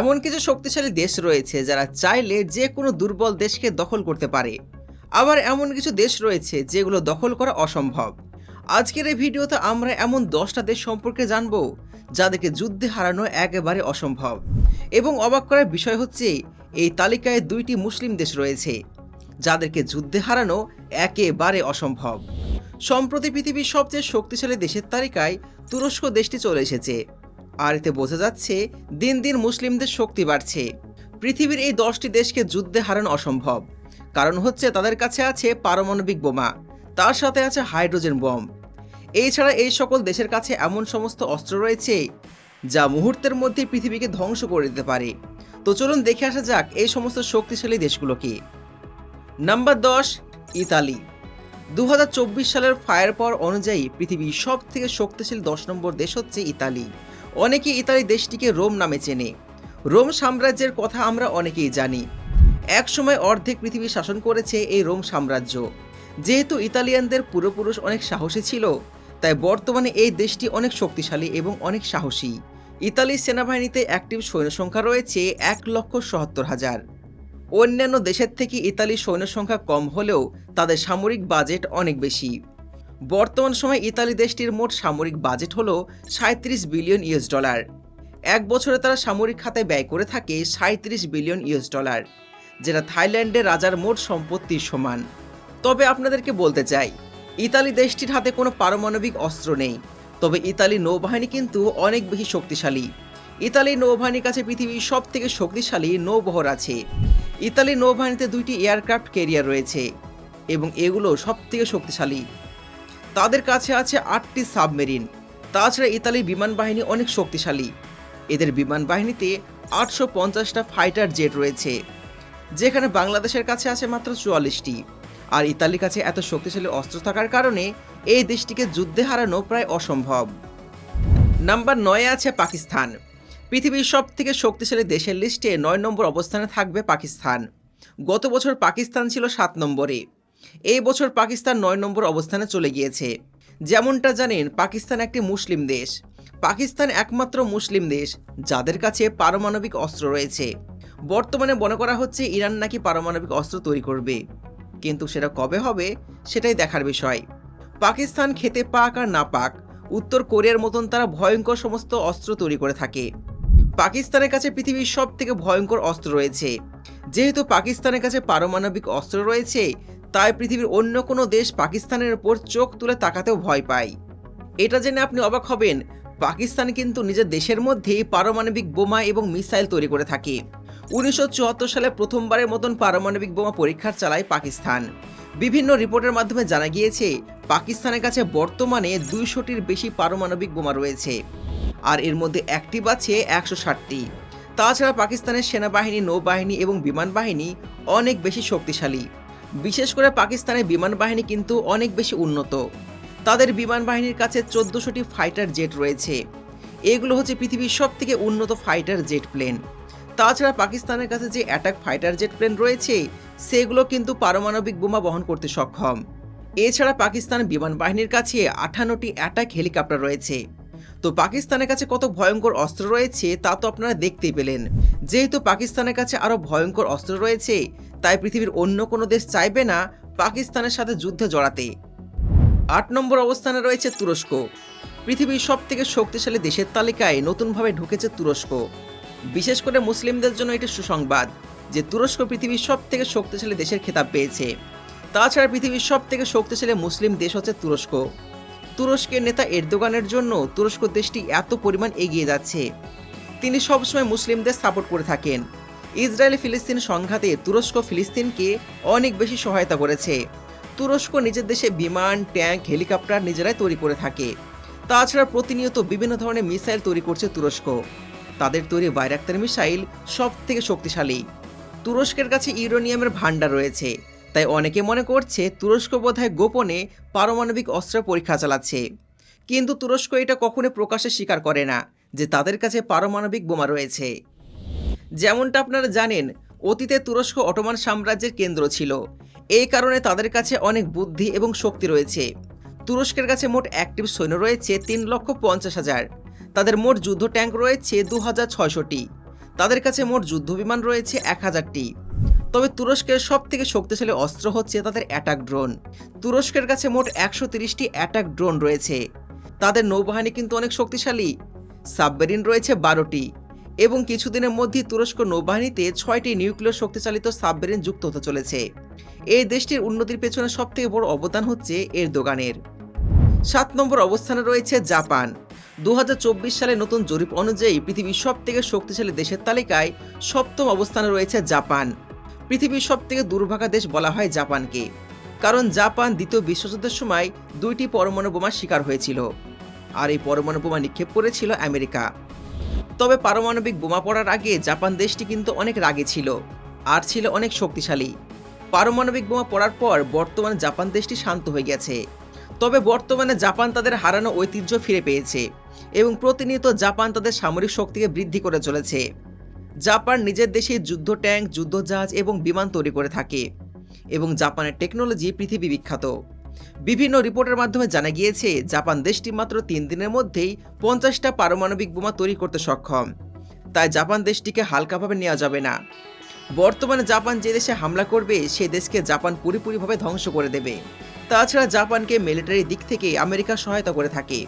এমন কিছু শক্তিশালী দেশ রয়েছে যারা চাইলে যে কোনো দুর্বল দেশকে দখল করতে পারে। আবার এমন কিছু দেশ রয়েছে যেগুলো দখল করা অসম্ভব। আজকের এই ভিডিওতে আমরা এমন দশটা দেশ সম্পর্কে জানব, যাদেরকে যুদ্ধে হারানো একেবারে অসম্ভব। এবং অবাক করার বিষয় হচ্ছে, এই তালিকায় দুইটি মুসলিম দেশ রয়েছে, যাদেরকে যুদ্ধে হারানো একেবারে অসম্ভব। সম্প্রতি পৃথিবীর সবচেয়ে শক্তিশালী দেশের তালিকায় তুরস্ক দেশটি চলে এসেছে। আর এতে বোঝা যাচ্ছে, দিন দিন মুসলিমদের শক্তি বাড়ছে। পৃথিবীর এই দশটি দেশকে যুদ্ধে হারানো অসম্ভব। কারণ হচ্ছে তাদের কাছে আছে পারমাণবিক বোমা, তার সাথে আছে হাইড্রোজেন বম। এছাড়া এই সকল দেশের কাছে এমন সমস্ত অস্ত্র রয়েছে, যা মুহূর্তের মধ্যে পৃথিবীকে ধ্বংস করে দিতে পারে। তো চলুন দেখে আসা যাক এই সমস্ত শক্তিশালী দেশগুলোকে। নাম্বার দশ, ইতালি। দু হাজার চব্বিশ সালের ফায়ার পাওয়ার অনুযায়ী পৃথিবীর সব থেকে শক্তিশালী দশ নম্বর দেশ হচ্ছে ইতালি। অনেকে ইতালি দেশটিকে রোম নামে চেনে। রোম সাম্রাজ্যের কথা আমরা অনেকেই জানি। একসময় অর্ধেক পৃথিবী শাসন করেছে এই রোম সাম্রাজ্য। যেহেতু ইতালিয়ানদের পূর্বপুরুষ অনেক সাহসী ছিল, তাই বর্তমানে এই দেশটি অনেক শক্তিশালী এবং অনেক সাহসী। ইতালির সেনাবাহিনীতে অ্যাক্টিভ সৈন্য সংখ্যা রয়েছে এক লক্ষ সত্তর হাজার। অন্যান্য দেশের থেকে ইতালির সৈন্য সংখ্যা কম হলেও তাদের সামরিক বাজেট অনেক বেশি। বর্তমান সময়ে ইতালি দেশটির মোট সামরিক বাজেট হল সাঁত্রিশ বিলিয়ন ইউএস ডলার। এক বছরে তারা সামরিক খাতায় ব্যয় করে থাকে সাঁত্রিশ বিলিয়ন ইউএস ডলার, যেটা থাইল্যান্ডের রাজার মোট সম্পত্তির সমান। তবে আপনাদেরকে বলতে চাই, ইতালি দেশটির হাতে কোনো পারমাণবিক অস্ত্র নেই, তবে ইতালি নৌবাহিনী কিন্তু অনেক বেশি শক্তিশালী। ইতালি নৌবাহিনীর কাছে পৃথিবীর সব থেকে শক্তিশালী নৌবহর আছে। ইতালি নৌবাহিনীতে দুইটি এয়ারক্রাফট ক্যারিয়ার রয়েছে এবং এগুলো সব থেকে শক্তিশালী। তাদের কাছে আছে আটটি সাবমেরিন। তাছাড়া ইতালির বিমান বাহিনী অনেক শক্তিশালী। এদের বিমান বাহিনীতে আটশো পঞ্চাশটা ফাইটার জেট রয়েছে, যেখানে বাংলাদেশের কাছে আছে মাত্র চুয়াল্লিশটি। আর ইতালির কাছে এত শক্তিশালী অস্ত্র থাকার কারণে এই দেশটিকে যুদ্ধে হারানো প্রায় অসম্ভব। নাম্বার নয়ে আছে পাকিস্তান। পৃথিবীর সব থেকে শক্তিশালী দেশের লিস্টে নয় নম্বর অবস্থানে থাকবে পাকিস্তান। গত বছর পাকিস্তান ছিল সাত নম্বরে। এই বছর পাকিস্তান নয় নম্বর অবস্থানে চলে গিয়েছে। যেমনটা জানেন, পাকিস্তান একটি মুসলিম দেশ। পাকিস্তান একমাত্র মুসলিম দেশ, যাদের কাছে পারমাণবিক অস্ত্র রয়েছে। বর্তমানে মনে করা হচ্ছে ইরান নাকি পারমাণবিক অস্ত্র তৈরি করবে। কিন্তু সেটা কবে হবে, সেটাই দেখার বিষয়। পাকিস্তান খেতে পাক আর না পাক, উত্তর কোরিয়ার মতন তারা ভয়ঙ্কর সমস্ত অস্ত্র তৈরি করে থাকে। পাকিস্তানের কাছে পৃথিবীর সব থেকে ভয়ঙ্কর অস্ত্র রয়েছে। যেহেতু পাকিস্তানের কাছে পারমাণবিক অস্ত্র রয়েছে তাই পৃথিবীর অন্য কোনো দেশ পাকিস্তানের উপর চোখ তুলে তাকাতেও ভয় পায়। এটা জেনে আপনি অবাক হবেন, পাকিস্তান কিন্তু নিজের দেশের মধ্যেই পারমাণবিক বোমা এবং মিসাইল তৈরি করে থাকে। উনিশশো চুয়াত্তর সালে প্রথমবারের মতন পারমাণবিক বোমা পরীক্ষার চালায় পাকিস্তান। বিভিন্ন রিপোর্টের মাধ্যমে জানা গিয়েছে, পাকিস্তানের কাছে বর্তমানে দুইশোটির বেশি পারমাণবিক বোমা রয়েছে, আর এর মধ্যে অ্যাক্টিভ আছে একশো ষাটটি। তাছাড়া পাকিস্তানের সেনাবাহিনী, নৌবাহিনী এবং বিমান বাহিনী অনেক বেশি শক্তিশালী। বিশেষ করে পাকিস্তানের বিমান বাহিনী কিন্তু অনেক বেশি উন্নত। তাদের বিমান বাহিনীর কাছে চোদ্দোশোটি ফাইটার জেট রয়েছে। এগুলো হচ্ছে পৃথিবীর সব থেকে উন্নত ফাইটার জেট প্লেন। তাছাড়া পাকিস্তানের কাছে যে অ্যাটাক ফাইটার জেট প্লেন রয়েছে, সেগুলো কিন্তু পারমাণবিক বোমা বহন করতে সক্ষম। এছাড়া পাকিস্তান বিমান বাহিনীর কাছে আঠান্নটি অ্যাটাক হেলিকপ্টার রয়েছে। তো পাকিস্তানের কাছে কত ভয়ঙ্কর অস্ত্র রয়েছে তা তো আপনারা দেখতেই পেলেন। যেহেতু পাকিস্তানের কাছে আরও ভয়ঙ্কর অস্ত্র রয়েছে, তাই পৃথিবীর অন্য কোনো দেশ চাইবে না পাকিস্তানের সাথে যুদ্ধে জড়াতে। আট নম্বর অবস্থানে রয়েছে তুরস্ক। পৃথিবীর সব থেকে শক্তিশালী দেশের তালিকায় নতুনভাবে ঢুকেছে তুরস্ক। বিশেষ করে মুসলিমদের জন্য এটি সুসংবাদ যে তুরস্ক পৃথিবীর সব থেকে শক্তিশালী দেশের খেতাব পেয়েছে। তাছাড়া পৃথিবীর সব থেকে শক্তিশালী মুসলিম দেশ হচ্ছে তুরস্ক। তুরস্কের নেতা এরদোগানের জন্য তুরস্ক দেশটি এত পরিমাণ এগিয়ে যাচ্ছে। তিনি সবসময় মুসলিমদের সাপোর্ট করে থাকেন। ইসরায়েল ফিলিস্তিন সংঘাতে তুরস্ক ফিলিস্তিনকে অনেক বেশি সহায়তা করেছে। তুরস্ক নিজের দেশে বিমান, ট্যাঙ্ক, হেলিকপ্টার নিজেরাই তৈরি করে থাকে। তাছাড়া প্রতিনিয়ত বিভিন্ন ধরনের মিসাইল তৈরি করছে তুরস্ক। তাদের তৈরি বাইরাক্তার মিসাইল সব থেকে শক্তিশালী। তুরস্কের কাছে ইউরোনিয়ামের ভাণ্ডার রয়েছে। তাই অনেকে মনে করছে তুরস্ক বোধহয় গোপনে পারমাণবিক অস্ত্র পরীক্ষা চালাচ্ছে। কিন্তু তুরস্ক এটা কখনো প্রকাশ্যে স্বীকার করে না যে তাদের কাছে পারমাণবিক বোমা রয়েছে। যেমনটা আপনারা জানেন, অতীতে তুরস্ক অটোমান সাম্রাজ্যের কেন্দ্র ছিল। এই কারণে তাদের কাছে অনেক বুদ্ধি এবং শক্তি রয়েছে। তুরস্কের কাছে মোট অ্যাক্টিভ সৈন্য রয়েছে তিন লক্ষ পঞ্চাশ হাজার। তাদের মোট যুদ্ধ ট্যাঙ্ক রয়েছে দু হাজার ছয়শোটি। তাদের কাছে মোট যুদ্ধবিমান রয়েছে এক হাজারটি। তবে তুরস্কের সব থেকে শক্তিশালী অস্ত্র হচ্ছে তাদের অ্যাটাক ড্রোন তুরস্কের কাছে মোট একশো তিরিশটি অ্যাটাক ড্রোন রয়েছে। তাদের নৌবাহিনী কিন্তু অনেক শক্তিশালী। সাবমেরিন রয়েছে বারোটি। এবং কিছুদিনের মধ্যেই তুরস্ক নৌবাহিনীতে ছয়টি নিউক্লিয়ার শক্তিচালিত সাবমেরিন যুক্ত হতে চলেছে। এই দেশটির উন্নতির পেছনে সবথেকে বড় অবদান হচ্ছে এর দোকানের সাত নম্বর অবস্থানে রয়েছে জাপান। দু হাজার চব্বিশ সালে নতুন জরিপ অনুযায়ী পৃথিবীর সব থেকে শক্তিশালী দেশের তালিকায় সপ্তম অবস্থানে রয়েছে জাপান। পৃথিবীর সব থেকে দুর্ভাগা দেশ বলা হয় জাপানকে। কারণ জাপান দ্বিতীয় বিশ্বযুদ্ধের সময় দুইটি পরমাণু বোমার শিকার হয়েছিল। আর এই পরমাণু বোমা নিক্ষেপ করেছিল আমেরিকা। তবে পারমাণবিক বোমা পড়ার আগে জাপান দেশটি কিন্তু অনেক রাগে ছিল আর ছিল অনেক শক্তিশালী। পারমাণবিক বোমা পড়ার পর বর্তমানে জাপান দেশটি শান্ত হয়ে গেছে। তবে বর্তমানে জাপান তাদের হারানো ঐতিহ্য ফিরে পেয়েছে এবং প্রতিনিয়ত জাপান তাদের সামরিক শক্তিকে বৃদ্ধি করে চলেছে। জাপান নিজের দেশে যুদ্ধ ট্যাঙ্ক যুদ্ধজাহাজ এবং বিমান তৈরি করে থাকে এবং জাপানের টেকনোলজি পৃথিবী বিখ্যাত। বিভিন্ন রিপোর্টের মাধ্যমে জানা গিয়েছে, জাপান দেশটি মাত্র তিন দিনের মধ্যেই পঞ্চাশটা পারমাণবিক বোমা তৈরি করতে সক্ষম। তাই জাপান দেশটিকে হালকাভাবে নেওয়া যাবে না। বর্তমানে জাপান যে দেশে হামলা করবে, সে দেশকে জাপান পুরোপুরিভাবে ধ্বংস করে দেবে। তাছাড়া জাপানকে মিলিটারি দিক থেকে আমেরিকা সহায়তা করে থাকে।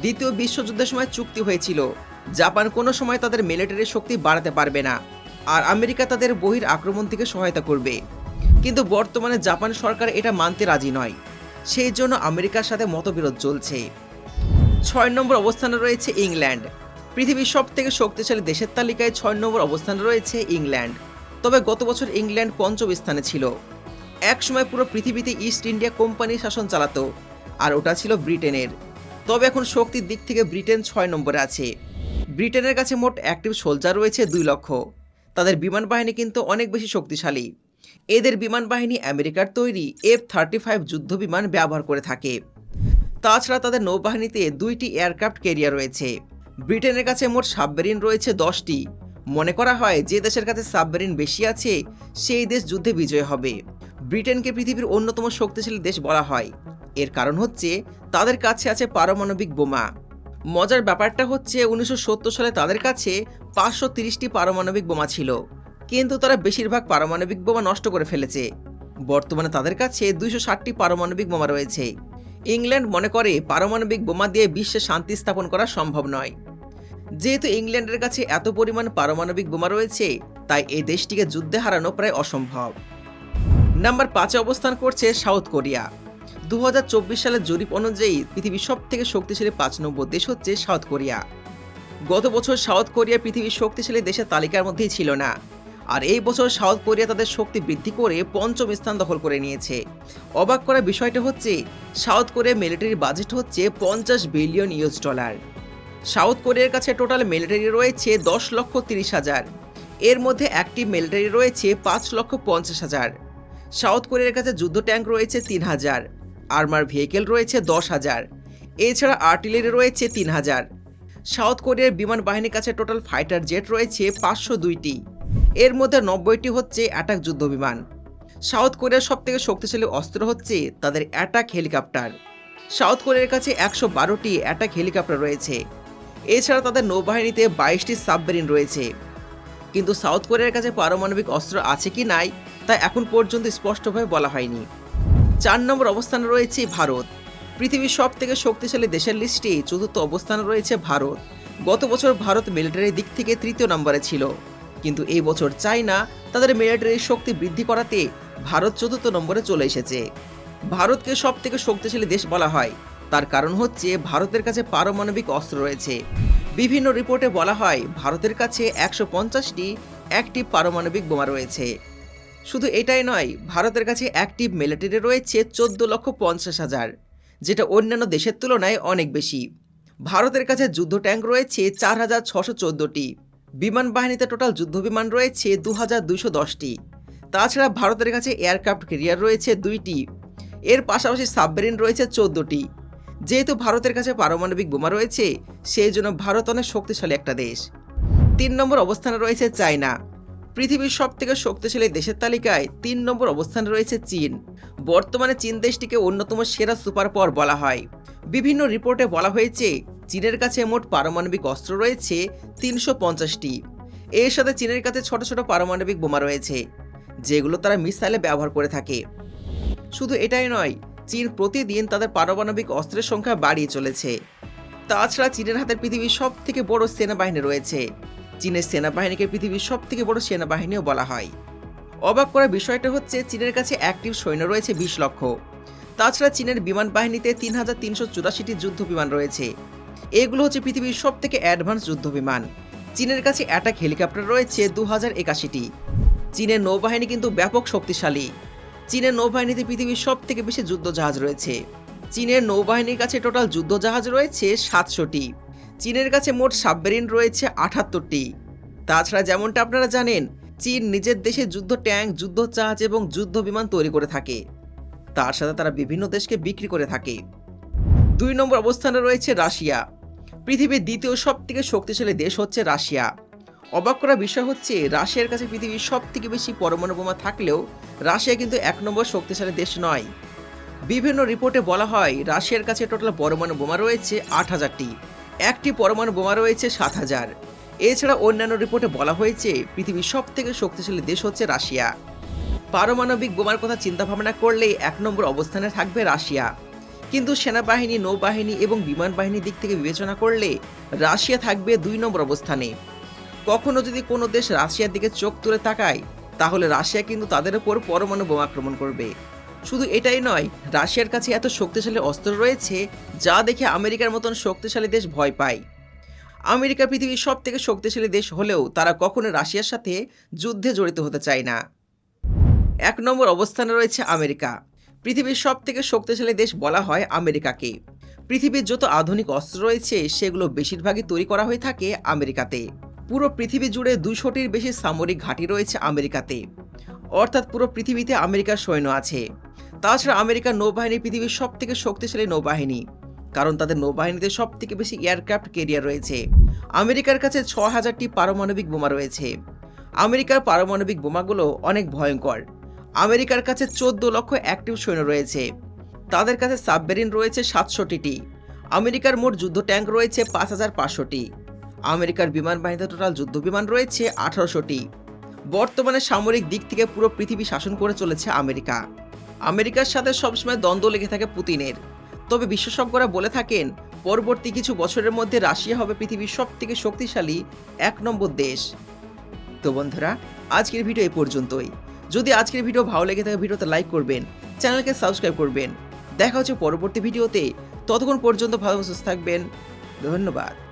দ্বিতীয় বিশ্বযুদ্ধের সময় চুক্তি হয়েছিল। জাপান কোনো সময় তাদের মিলিটারি শক্তি বাড়াতে পারবে না, আর আমেরিকা তাদের বহির আক্রমণ থেকে সহায়তা করবে। কিন্তু বর্তমানে জাপান সরকার এটা মানতে রাজি নয়। সেই জন্য আমেরিকার সাথে মতবিরোধ চলছে। ছয় নম্বর অবস্থানে রয়েছে ইংল্যান্ড। পৃথিবীর সব থেকে শক্তিশালী দেশের তালিকায় ছয় নম্বর অবস্থানে রয়েছে ইংল্যান্ড। তবে গত বছর ইংল্যান্ড পঞ্চম স্থানে ছিল। এক সময় পুরো পৃথিবীতে ইস্ট ইন্ডিয়া কোম্পানি শাসন চালাতো, আর ওটা ছিল ব্রিটেনের। তবে এখন শক্তির দিক থেকে ব্রিটেন ছয় নম্বরে আছে। ব্রিটেনের কাছে মোট অ্যাক্টিভ সোলজার রয়েছে দুই লক্ষ। তাদের বিমান বাহিনী কিন্তু অনেক বেশি শক্তিশালী। এদের বিমান বাহিনী আমেরিকার তৈরি এফ থার্টি ফাইভ যুদ্ধ বিমান ব্যবহার করে থাকে। তাছাড়া তাদের নৌবাহিনীতে দুইটি এয়ারক্রাফট ক্যারিয়ার রয়েছে। ব্রিটেনের কাছে মোট সাবমেরিন রয়েছে দশটি। মনে করা হয় যে দেশের কাছে সাবমেরিন বেশি আছে, সেই দেশ যুদ্ধে বিজয় হবে। ব্রিটেনকে পৃথিবীর অন্যতম শক্তিশালী দেশ বলা হয়। এর কারণ হচ্ছে, তাদের কাছে আছে পারমাণবিক বোমা। মজার ব্যাপারটা হচ্ছে উনিশশো সত্তর সালে তাদের কাছে পাঁচশো তিরিশটি পারমাণবিক বোমা ছিল। কিন্তু তারা বেশিরভাগ পারমাণবিক বোমা নষ্ট করে ফেলেছে। বর্তমানে তাদের কাছে দুইশো ষাটটি পারমাণবিক বোমা রয়েছে। ইংল্যান্ড মনে করে পারমাণবিক বোমা দিয়ে বিশ্বে শান্তি স্থাপন করা সম্ভব নয়। যেহেতু ইংল্যান্ডের কাছে এত পরিমাণ পারমাণবিক বোমা রয়েছে, তাই এই দেশটিকে যুদ্ধে হারানো প্রায় অসম্ভব। নাম্বার পাঁচে অবস্থান করছে সাউথ কোরিয়া। দু হাজার চব্বিশ সালের জরিপ অনুযায়ী পৃথিবীর সব থেকে শক্তিশালী পাঁচ নম্বর দেশ হচ্ছে সাউথ কোরিয়া। গত বছর সাউথ কোরিয়া পৃথিবীর শক্তিশালী দেশের তালিকার মধ্যেই ছিল না। আর এই বছর সাউথ কোরিয়া তাদের শক্তি বৃদ্ধি করে পঞ্চম স্থান দখল করে নিয়েছে। অবাক করা বিষয়টা হচ্ছে, সাউথ কোরিয়া মিলিটারির বাজেট হচ্ছে পঞ্চাশ বিলিয়ন ইউএস ডলার। সাউথ কোরিয়ার কাছে টোটাল মিলিটারি রয়েছে দশ লক্ষ তিরিশ হাজার। এর মধ্যে একটি মিলিটারি রয়েছে পাঁচ লক্ষ পঞ্চাশ হাজার। সাউথ কোরিয়ার কাছে যুদ্ধ ট্যাঙ্ক রয়েছে তিন হাজার। আর্মার ভেহিকেল রয়েছে দশ হাজার। এছাড়া আর্টিলারি রয়েছে তিন হাজার। সাউথ কোরিয়ার বিমান বাহিনীর কাছে টোটাল ফাইটার জেট রয়েছে পাঁচশো দুইটি। এর মধ্যে নব্বইটি হচ্ছে অ্যাটাক যুদ্ধ বিমান। সাউথ কোরিয়ার সব থেকে শক্তিশালী অস্ত্র হচ্ছে তাদের অ্যাটাক হেলিকপ্টার। সাউথ কোরিয়ার কাছে একশো বারোটি অ্যাটাক হেলিকপ্টার রয়েছে। এছাড়া তাদের নৌবাহিনীতে বাইশটি সাবমেরিন রয়েছে। কিন্তু সাউথ কোরিয়ার কাছে পারমাণবিক অস্ত্র আছে কি নাই তা এখন পর্যন্ত স্পষ্টভাবে বলা হয়নি। চার নম্বর অবস্থানে রয়েছে ভারত। পৃথিবীর সব থেকে শক্তিশালী দেশের লিস্টে চতুর্থ অবস্থানে রয়েছে ভারত। গত বছর ভারত মিলিটারির দিক থেকে তৃতীয় নম্বরে ছিল। কিন্তু এই বছর চায়না তাদের মিলিটারির শক্তি বৃদ্ধি করাতে ভারত চতুর্থ নম্বরে চলে এসেছে। ভারতকে সব থেকে শক্তিশালী দেশ বলা হয়। তার কারণ হচ্ছে ভারতের কাছে পারমাণবিক অস্ত্র রয়েছে। বিভিন্ন রিপোর্টে বলা হয়, ভারতের কাছে একশো পঞ্চাশটি, একটি পারমাণবিক বোমা রয়েছে। শুধু এটাই নয়, ভারতের কাছে অ্যাক্টিভ মিলিটারি রয়েছে চোদ্দ লক্ষ পঞ্চাশ হাজার, যেটা অন্যান্য দেশের তুলনায় অনেক বেশি। ভারতের কাছে যুদ্ধ ট্যাঙ্ক রয়েছে চার হাজার ছশো চোদ্দোটি, বিমান বাহিনীতে টোটাল যুদ্ধ বিমান রয়েছে দু হাজার দুইশো দশটি। তাছাড়া ভারতের কাছে এয়ারক্রাফট ক্যারিয়ার রয়েছে দুইটি, এর পাশাপাশি সাবমেরিন রয়েছে চোদ্দোটি। যেহেতু ভারতের কাছে পারমাণবিক বোমা রয়েছে, সেই জন্য ভারত অনেক শক্তিশালী একটা দেশ। তিন নম্বর অবস্থানে রয়েছে চায়না পৃথিবীর সব থেকে শক্তিশালী দেশের তালিকায় তিন নম্বর অবস্থানে রয়েছে চীন। বর্তমানে চীন দেশটিকে অন্যতম সেরা সুপার পাওয়ার বলা হয়। বিভিন্ন রিপোর্টে বলা হয়েছে, চীনের কাছে মোট পারমাণবিক অস্ত্র রয়েছে তিনশো পঞ্চাশটি। এর সাথে চীনের কাছে ছোট ছোট পারমাণবিক বোমা রয়েছে, যেগুলো তারা মিসাইলে ব্যবহার করে থাকে। শুধু এটাই নয়, চীন প্রতিদিন তাদের পারমাণবিক অস্ত্রের সংখ্যা বাড়িয়ে চলেছে। তাছাড়া চীনের হাতে পৃথিবীর সব থেকে বড় সেনাবাহিনী রয়েছে। চীনের সেনাবাহিনীকে পৃথিবীর সব থেকে বড় সেনাবাহিনীও বলা হয়। অবাক করা বিষয়টা হচ্ছে, চীনের কাছে অ্যাক্টিভ সৈন্য রয়েছে বিশ লক্ষ। তাছাড়া চীনের বিমান বাহিনীতে তিন হাজার তিনশো চুরাশিটি যুদ্ধ বিমান রয়েছে। এগুলো হচ্ছে পৃথিবীর সব থেকে অ্যাডভান্স যুদ্ধ বিমান। চীনের কাছে অ্যাটাক হেলিকপ্টার রয়েছে দু হাজার একাশিটি। চীনের নৌবাহিনী কিন্তু ব্যাপক শক্তিশালী। চীনের নৌবাহিনীতে পৃথিবীর সব থেকে বেশি যুদ্ধ জাহাজ রয়েছে। চীনের নৌবাহিনীর কাছে টোটাল যুদ্ধ জাহাজ রয়েছে সাতশোটি। চীনের কাছে মোট সাবমেরিন রয়েছে আঠাত্তরটি তাছাড়া যেমনটা আপনারা জানেন, চীন নিজের দেশে যুদ্ধ ট্যাঙ্ক, যুদ্ধ জাহাজ এবং যুদ্ধ বিমান তৈরি করে থাকে। তার সাথে তারা বিভিন্ন দেশকে বিক্রি করে থাকে। দুই নম্বর অবস্থানে রয়েছে রাশিয়া। পৃথিবীর দ্বিতীয় সব থেকে শক্তিশালী দেশ হচ্ছে রাশিয়া। অবাক করা বিষয় হচ্ছে, রাশিয়ার কাছে পৃথিবীর সব থেকে বেশি পরমাণু বোমা থাকলেও রাশিয়া কিন্তু এক নম্বর শক্তিশালী দেশ নয়। বিভিন্ন রিপোর্টে বলা হয়, রাশিয়ার কাছে টোটাল পরমাণু বোমা রয়েছে আট হাজারটি। একটি পরমাণু বোমা রয়েছে সাত হাজার। এছাড়া অন্যান্য রিপোর্টে বলা হয়েছে, পৃথিবীর সব থেকে শক্তিশালী দেশ হচ্ছে রাশিয়া। পারমাণবিক বোমার কথা চিন্তা ভাবনা করলেই এক নম্বর অবস্থানে থাকবে রাশিয়া। কিন্তু সেনাবাহিনী, নৌবাহিনী এবং বিমান বাহিনীর দিক থেকে বিবেচনা করলে রাশিয়া থাকবে দুই নম্বর অবস্থানে। কখনো যদি কোনো দেশ রাশিয়ার দিকে চোখ তুলে তাকায়, তাহলে রাশিয়া কিন্তু তাদের উপর পরমাণু বোমা আক্রমণ করবে। শুধু এটাই নয়, রাশিয়ার কাছে এত শক্তিশালী অস্ত্র রয়েছে যা দেখে আমেরিকার মতন শক্তিশালী দেশ ভয় পায়। আমেরিকা পৃথিবীর সব থেকে শক্তিশালী দেশ হলেও তারা কখনো রাশিয়ার সাথে যুদ্ধে জড়িত হতে চায় না। এক নম্বর অবস্থানে রয়েছে আমেরিকা। পৃথিবীর সব থেকে শক্তিশালী দেশ বলা হয় আমেরিকাকে। পৃথিবীর যত আধুনিক অস্ত্র রয়েছে, সেগুলো বেশিরভাগই তৈরি করা হয়ে থাকে আমেরিকাতে। পুরো পৃথিবী জুড়ে দুশোটির বেশি সামরিক ঘাঁটি রয়েছে আমেরিকাতে। অর্থাৎ পুরো পৃথিবীতে আমেরিকার সৈন্য আছে। তাছাড়া আমেরিকার নৌবাহিনী পৃথিবীর সব থেকে শক্তিশালী নৌবাহিনী, কারণ তাদের নৌবাহিনীতে সব থেকে বেশি এয়ারক্রাফট কেরিয়ার রয়েছে। আমেরিকার কাছে ছ হাজারটি পারমাণবিক বোমা রয়েছে। আমেরিকার পারমাণবিক বোমাগুলো অনেক ভয়ঙ্কর। আমেরিকার কাছে চোদ্দ লক্ষ অ্যাক্টিভ সৈন্য রয়েছে। তাদের কাছে সাবমেরিন রয়েছে সাতশোটি আমেরিকার মোট যুদ্ধ ট্যাঙ্ক রয়েছে পাঁচ হাজার পাঁচশোটি। আমেরিকার বিমান বাহিনীতে টোটাল যুদ্ধ বিমান রয়েছে আঠারোশোটি। বর্তমানে সামরিক দিক থেকে পুরো পৃথিবী শাসন করে চলেছে আমেরিকা। আমেরিকার সাথে সবসময় দ্বন্দ্ব লেগে থাকে পুতিনের। তবে বিশেষজ্ঞরা বলে থাকেন, পরবর্তী কিছু বছরের মধ্যে রাশিয়া হবে পৃথিবীর সব থেকে শক্তিশালী এক নম্বর দেশ। তো বন্ধুরা, আজকের ভিডিও এই পর্যন্তই। যদি আজকের ভিডিও ভালো লেগে থাকে, ভিডিওতে লাইক করবেন, চ্যানেলকে সাবস্ক্রাইব করবেন। দেখা হচ্ছে পরবর্তী ভিডিওতে। ততক্ষণ পর্যন্ত ভালো সুস্থ থাকবেন, ধন্যবাদ।